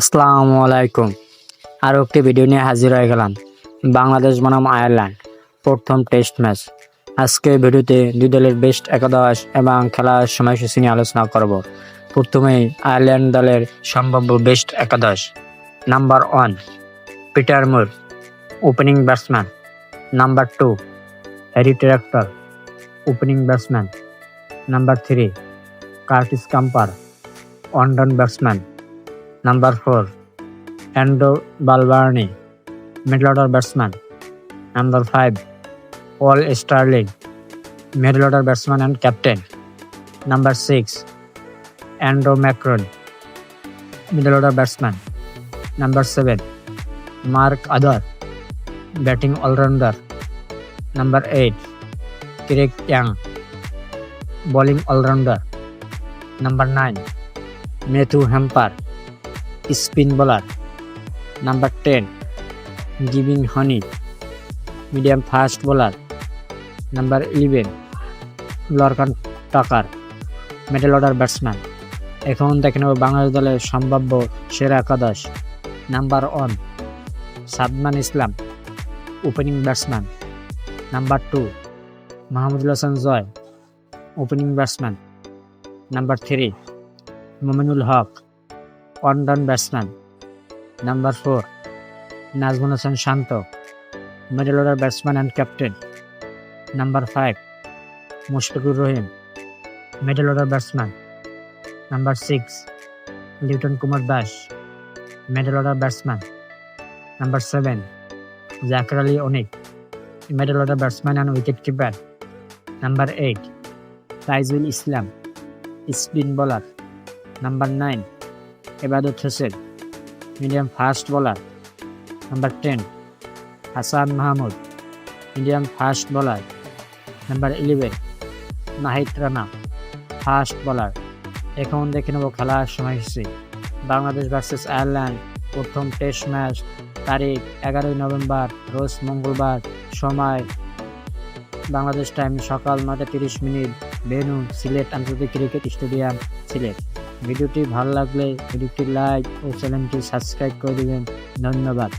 আসসালামু আলাইকুম। আরও একটি ভিডিও নিয়ে হাজির হয়ে গেলাম। বাংলাদেশ বনাম আয়ারল্যান্ড। প্রথম টেস্ট ম্যাচ আজকে ভিডিওতে দুই দলের বেস্ট একাদশ এবং খেলার সময়সূচি নিয়ে আলোচনা করব। প্রথমেই আয়ারল্যান্ড দলের সম্ভাব্য বেস্ট একাদশ। Number one Peter Moor opening batsman number two Harry Tector opening batsman number three Curtis Campher one down batsman Number 4. Endo Balbarni, middle order batsman. Number 5. Paul Sterling, middle order batsman and captain. Number 6. Endo Macron, middle order batsman. Number 7. Mark Adar, batting all-rounder. Number 8. Craig Young, bowling all-rounder. Number 9. Matthew Hamper, spin bowler, number ten, Gavin Hoey, medium fast bowler, number eleven, Lorcan Tucker, middle order batsman. এখন দেখে নেব বাংলাদেশ দলের সম্ভাব্য সেরা একাদশ, number one, Sadman Islam, opening batsman. Number two, Mahmudul Hasan Joy, opening batsman. Number three, Mominul Haque one down batsman. Number four, Najmul Hasan Shanto middle order batsman and captain number five Mushfiqur Rahim middle order batsman number six Liton Kumar Das middle order batsman number seven Jaker Ali Anik middle order batsman and wicket keeper number eight Taijul Islam spin bowler number nine Ebadot Hossain medium fast bowler number ten Hasan Mahmud medium fast bowler number eleven Nahid Rana fast bowler এখন দেখে নেব খেলার সময় সময়সূচি Bangladesh versus Ireland প্রথম test match তারিখ এগারোই November, রোজ মঙ্গলবার, সময় বাংলাদেশ টাইম সকাল নয়টা তিরিশ মিনিট ভেনু সিলেট আন্তর্জাতিক ক্রিকেট স্টেডিয়াম সিলেট। ভিডিওটি ভালো লাগলে ভিডিওটি লাইক ও চ্যানেলটি সাবস্ক্রাইব করে দেবেন। ধন্যবাদ।